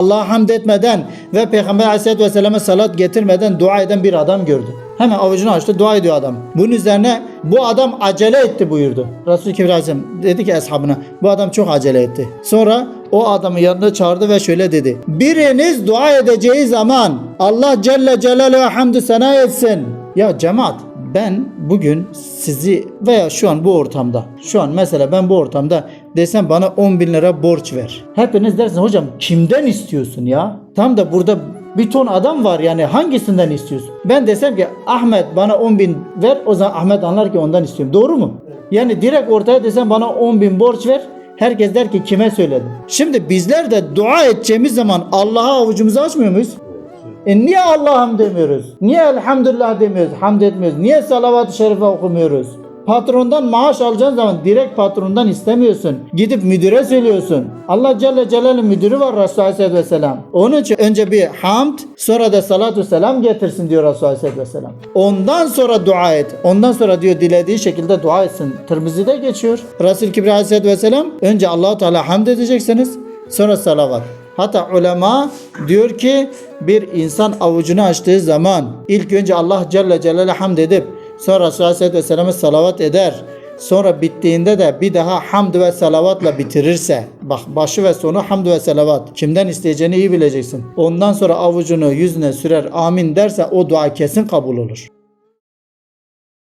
Allah'a hamd etmeden ve Peygamber aleyhissalatü vesselam'a salat getirmeden dua eden bir adam gördü. Hemen avucunu açtı dua ediyor adam. Bunun üzerine bu adam acele etti buyurdu. Aleyhisselam dedi ki ashabına bu adam çok acele etti. Sonra o adamı yanına çağırdı ve şöyle dedi. Biriniz dua edeceği zaman Allah Celle Celaluhu hamdü sena etsin. Ya cemaat ben bugün sizi veya şu an bu ortamda şu an mesela ben bu ortamda desem bana 10 bin lira borç ver. Hepiniz dersiniz hocam kimden istiyorsun ya? Tam da burada bir ton adam var yani hangisinden istiyorsun? Ben desem ki Ahmet bana 10 bin ver o zaman Ahmet anlar ki ondan istiyorum. Doğru mu? Yani direkt ortaya desem bana 10 bin borç ver. Herkes der ki kime söyledim? Şimdi bizler de dua edeceğimiz zaman Allah'a avucumuzu açmıyor muyuz? E niye Allah'ım demiyoruz? Niye elhamdülillah demiyoruz? Hamd etmiyoruz? Niye salavat-ı şerife okumuyoruz? Patrondan maaş alacağın zaman direkt patrondan istemiyorsun. Gidip müdüre söylüyorsun. Allah Celle Celal'in müdürü var Resulü Aleyhisselatü Vesselam. Onun için önce bir hamd sonra da salatu selam getirsin diyor Resulü Aleyhisselatü Vesselam. Ondan sonra dua et. Ondan sonra diyor dilediği şekilde dua etsin. Tirmizi'de geçiyor. Resul-i Kibri Aleyhisselatü Vesselam önce Allahu Teala hamd edeceksiniz. Sonra salavat. Hatta ulema diyor ki bir insan avucunu açtığı zaman ilk önce Allah Celle Celaluhu hamd edip sonra Resulullah Aleyhisselatü Vesselam'a salavat eder. Sonra bittiğinde de bir daha hamd ve salavatla bitirirse bak başı ve sonu hamd ve salavat kimden isteyeceğini iyi bileceksin. Ondan sonra avucunu yüzüne sürer amin derse o dua kesin kabul olur.